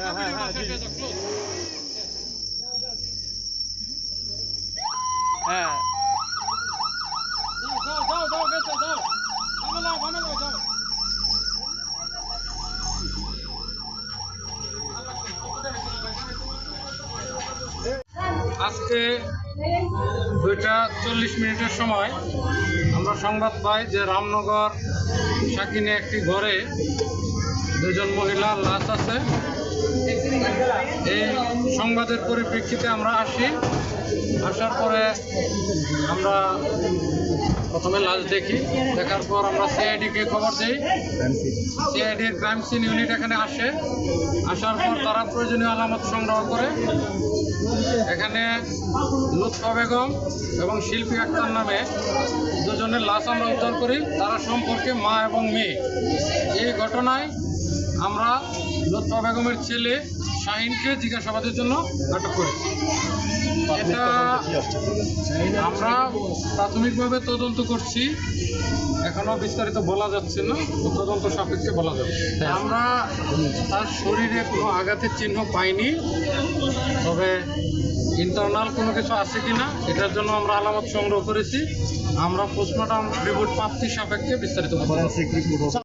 জি। হ্যাঁ যাও যাও যাও গেছে যাও ভালো লাও ভালো লাও যাও আজকে দুইটা চল্লিশ মিনিটের সময় আমরা সংবাদ পাই যে রামনগর সাকিনে একটি ঘরে দুজন মহিলার লাশ আছে। এই সংবাদের পরিপ্রেক্ষিতে আমরা আসি। আসার পরে আমরা প্রথমে লাশ দেখি। দেখার পর আমরা সিআইডিকে খবর দিই। সিআইডির ক্রাইম সিন ইউনিট এখানে আসে। আসার পর তারা প্রয়োজনীয় আলামত সংগ্রহ করে। এখানে লুৎফা বেগম এবং শিল্পী আক্তার নামে দুজনের লাশ আমরা উদ্ধার করি। তারা সম্পর্কে মা এবং মেয়ে। এই ঘটনায় আমরা লুৎফা বেগমের ছেলে শাহিনকে জিজ্ঞাসাবাদের জন্য আটক করেছি। এটা আমরা প্রাথমিকভাবে তদন্ত করছি। এখনও বিস্তারিত বলা যাচ্ছে না তদন্ত সাপেক্ষে বলা যাবে। আমরা তার শরীরে কোনো আঘাতের চিহ্ন পাইনি, তবে ইন্টারনাল কোনো কিছু আছে কি না এটার জন্য আমরা আলামত সংগ্রহ করেছি। আমরা পোস্টমর্টম রিপোর্ট প্রাপ্তি সাপেক্ষে বিস্তারিত।